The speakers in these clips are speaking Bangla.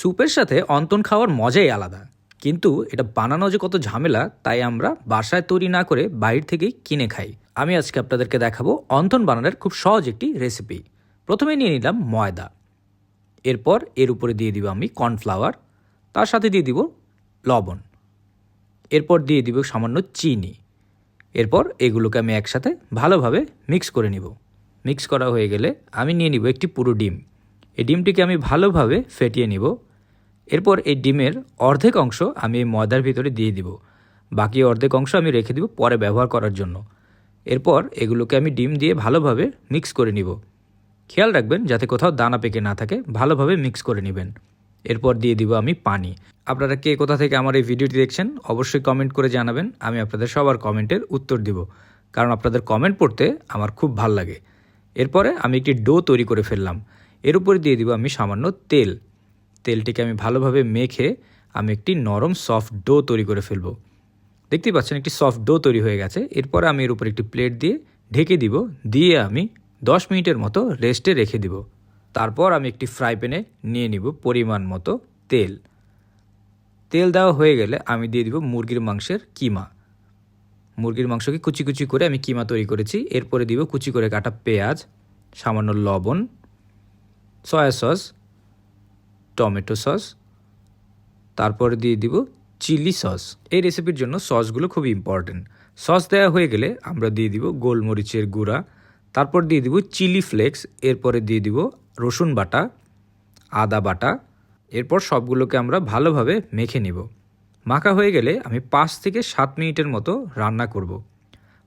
স্যুপের সাথে অন্তন খাওয়ার মজাই আলাদা। কিন্তু এটা বানানো যে কত ঝামেলা, তাই আমরা বাসায় তৈরি না করে বাইরে থেকেই কিনে খাই। আমি আজকে আপনাদেরকে দেখাবো অন্তন বানানোর খুব সহজ একটি রেসিপি প্রথমে নিয়ে নিলাম ময়দা। এরপর এর উপরে দিয়ে দিব আমি কর্নফ্লাওয়ার তার সাথে দিয়ে দিব লবণ। এরপর দিয়ে দিব সামান্য চিনি। এরপর এগুলোকে আমি একসাথে ভালোভাবে মিক্স করে নিব। মিক্স করা হয়ে গেলে আমি নিয়ে নিব একটি পুরো ডিম। এই ডিমটিকে আমি ভালোভাবে ফেটিয়ে নিব। এরপর এই ডিমের অর্ধেক অংশ আমি এই ময়দার ভিতরে দিয়ে দিব। বাকি অর্ধেক অংশ আমি রেখে দিব পরে ব্যবহার করার জন্য। এরপর এগুলোকে আমি ডিম দিয়ে ভালোভাবে মিক্স করে নিব। খেয়াল রাখবেন যাতে কোথাও দানা পেকে না থাকে, ভালোভাবে মিক্স করে নেবেন। এরপর দিয়ে দিব আমি পানি। আপনারা কে কোথা থেকে আমার এই ভিডিওটি দেখছেন, অবশ্যই কমেন্ট করে জানাবেন। আমি আপনাদের সবার কমেন্টের উত্তর দিব, কারণ আপনাদের কমেন্ট পড়তে আমার খুব ভালো লাগে। এরপরে আমি একটি ডো তৈরি করে ফেললাম। এর উপরে দিয়ে দিব আমি সামান্য তেল। তেলটিকে আমি ভালোভাবে মেখে আমি একটি নরম সফট ডো তৈরি করে ফেলব। দেখতেই পাচ্ছেন একটি সফট ডো তৈরি হয়ে গেছে। এরপরে আমি এর উপর একটি প্লেট দিয়ে ঢেকে দিব। দিয়ে আমি দশ মিনিটের মতো রেস্টে রেখে দিব। তারপর আমি একটি ফ্রাই প্যানে নিয়ে নিব পরিমাণ মতো তেল। তেল দেওয়া হয়ে গেলে আমি দিয়ে দিব মুরগির মাংসের কিমা। মুরগির মাংসকে কুচি কুচি করে আমি কিমা তৈরি করেছি। এরপরে দিব কুচি করে কাটা পেঁয়াজ, সামান্য লবণ সয়া সস টমেটো সস, তারপরে দিয়ে দিব চিলি সস। এই রেসিপির জন্য সসগুলো খুব ইম্পর্টেন্ট সস দেওয়া হয়ে গেলে আমরা দিয়ে দিব গোলমরিচের গুঁড়া, তারপর দিয়ে দিব চিলি ফ্লেক্স, এরপরে দিয়ে দিব রসুন বাটা, আদা বাটা, এরপর সবগুলোকে আমরা ভালোভাবে মেখে নিব। মাখা হয়ে গেলে আমি পাঁচ থেকে সাত মিনিটের মতো রান্না করব।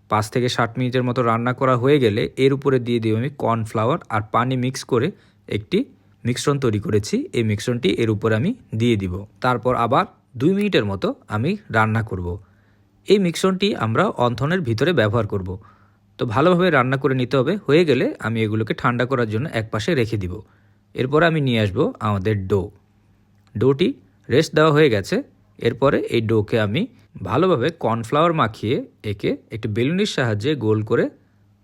পাঁচ থেকে ষাট মিনিটের মতো রান্না করা হয়ে গেলে এর উপরে দিয়ে দিব আমি কর্নফ্লাওয়ার আর পানি মিক্স করে একটি মিশ্রণ তৈরি করেছি, এই মিশ্রণটি এর উপর আমি দিয়ে দিব। তারপর আবার দুই মিনিটের মতো আমি রান্না করব। এই মিশ্রণটি আমরা অন্থনের ভিতরে ব্যবহার করব। তো ভালোভাবে রান্না করে নিতে হবে। হয়ে গেলে আমি এগুলোকে ঠান্ডা করার জন্য একপাশে রেখে দিব। এরপর আমি নিয়ে আসব আমাদের ডো। ডোটি রেস্ট দেওয়া হয়ে গেছে। এরপরে এই ডোকে আমি ভালোভাবে কর্নফ্লাওয়ার মাখিয়ে একে একটি বেলুনির সাহায্যে গোল করে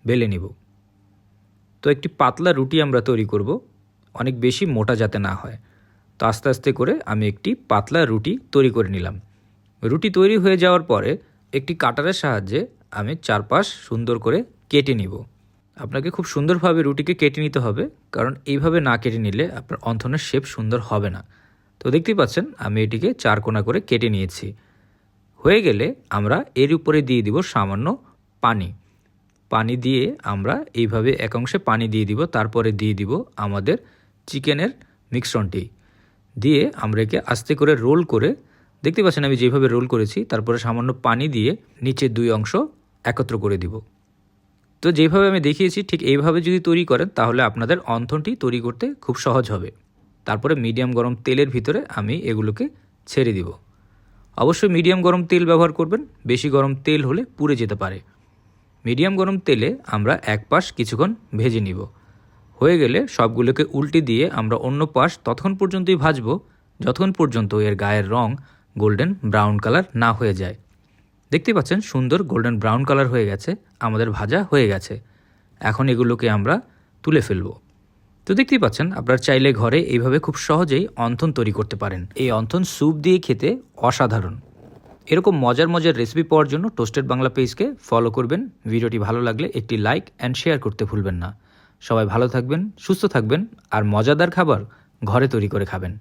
বেলে নিব। তো একটি পাতলা রুটি আমরা তৈরি করব। অনেক বেশি মোটা যাতে না হয়। তো আস্তে আস্তে করে আমি একটি পাতলা রুটি তৈরি করে নিলাম। রুটি তৈরি হয়ে যাওয়ার পরে একটি কাটারের সাহায্যে আমি চারপাশ সুন্দর করে কেটে নিব। আপনাকে খুব সুন্দরভাবে রুটিকে কেটে নিতে হবে, কারণ এইভাবে না কেটে নিলে আপনার অন্থনের শেপ সুন্দর হবে না। তো দেখতেই পাচ্ছেন, আমি এটিকে চার কোনা করে কেটে নিয়েছি। হয়ে গেলে আমরা এর উপরে দিয়ে দিব সামান্য পানি। পানি দিয়ে আমরা এইভাবে এক অংশে পানি দিয়ে দিব, তারপরে দিয়ে দিব আমাদের চিকেনের মিশ্রণটি দিয়ে আমরা একে আস্তে করে রোল করে, দেখতে পাচ্ছেন আমি যেভাবে রোল করেছি, তারপরে সামান্য পানি দিয়ে নিচে দুই অংশ একত্র করে দিব। তো যেভাবে আমি দেখিয়েছি, ঠিক এইভাবে যদি তৈরি করেন, তাহলে আপনাদের অন্থনটি তৈরি করতে খুব সহজ হবে। তারপরে মিডিয়াম গরম তেলের ভিতরে আমি এগুলোকে ছেড়ে দিব। অবশ্যই মিডিয়াম গরম তেল ব্যবহার করবেন, বেশি গরম তেল হলে পুড়ে যেতে পারে। মিডিয়াম গরম তেলে আমরা এক পাশ কিছুক্ষণ ভেজে নিব। হয়ে গেলে সবগুলোকে উল্টে দিয়ে আমরা অন্য পাশ ততক্ষণ পর্যন্তই ভাজব, যতক্ষণ পর্যন্ত এর গায়ের রং গোল্ডেন ব্রাউন কালার না হয়ে যায়। দেখতে পাচ্ছেন, সুন্দর গোল্ডেন ব্রাউন কালার হয়ে গেছে, আমাদের ভাজা হয়ে গেছে। এখন এগুলোকে আমরা তুলে ফেলব। তো দেখতেই পাচ্ছেন, আপনারা চাইলে ঘরে এইভাবে খুব সহজেই অন্থন তৈরি করতে পারেন। এই অন্থন স্যুপ দিয়ে খেতে অসাধারণ। এরকম মজার মজার রেসিপি পাওয়ার জন্য টোস্টেড বাংলা পেজকে ফলো করবেন। ভিডিওটি ভালো লাগলে একটি লাইক অ্যান্ড শেয়ার করতে ভুলবেন না। সবাই ভালো থাকবেন সুস্থ থাকবেন আর মজাদার খাবার ঘরে তৈরি করে খাবেন।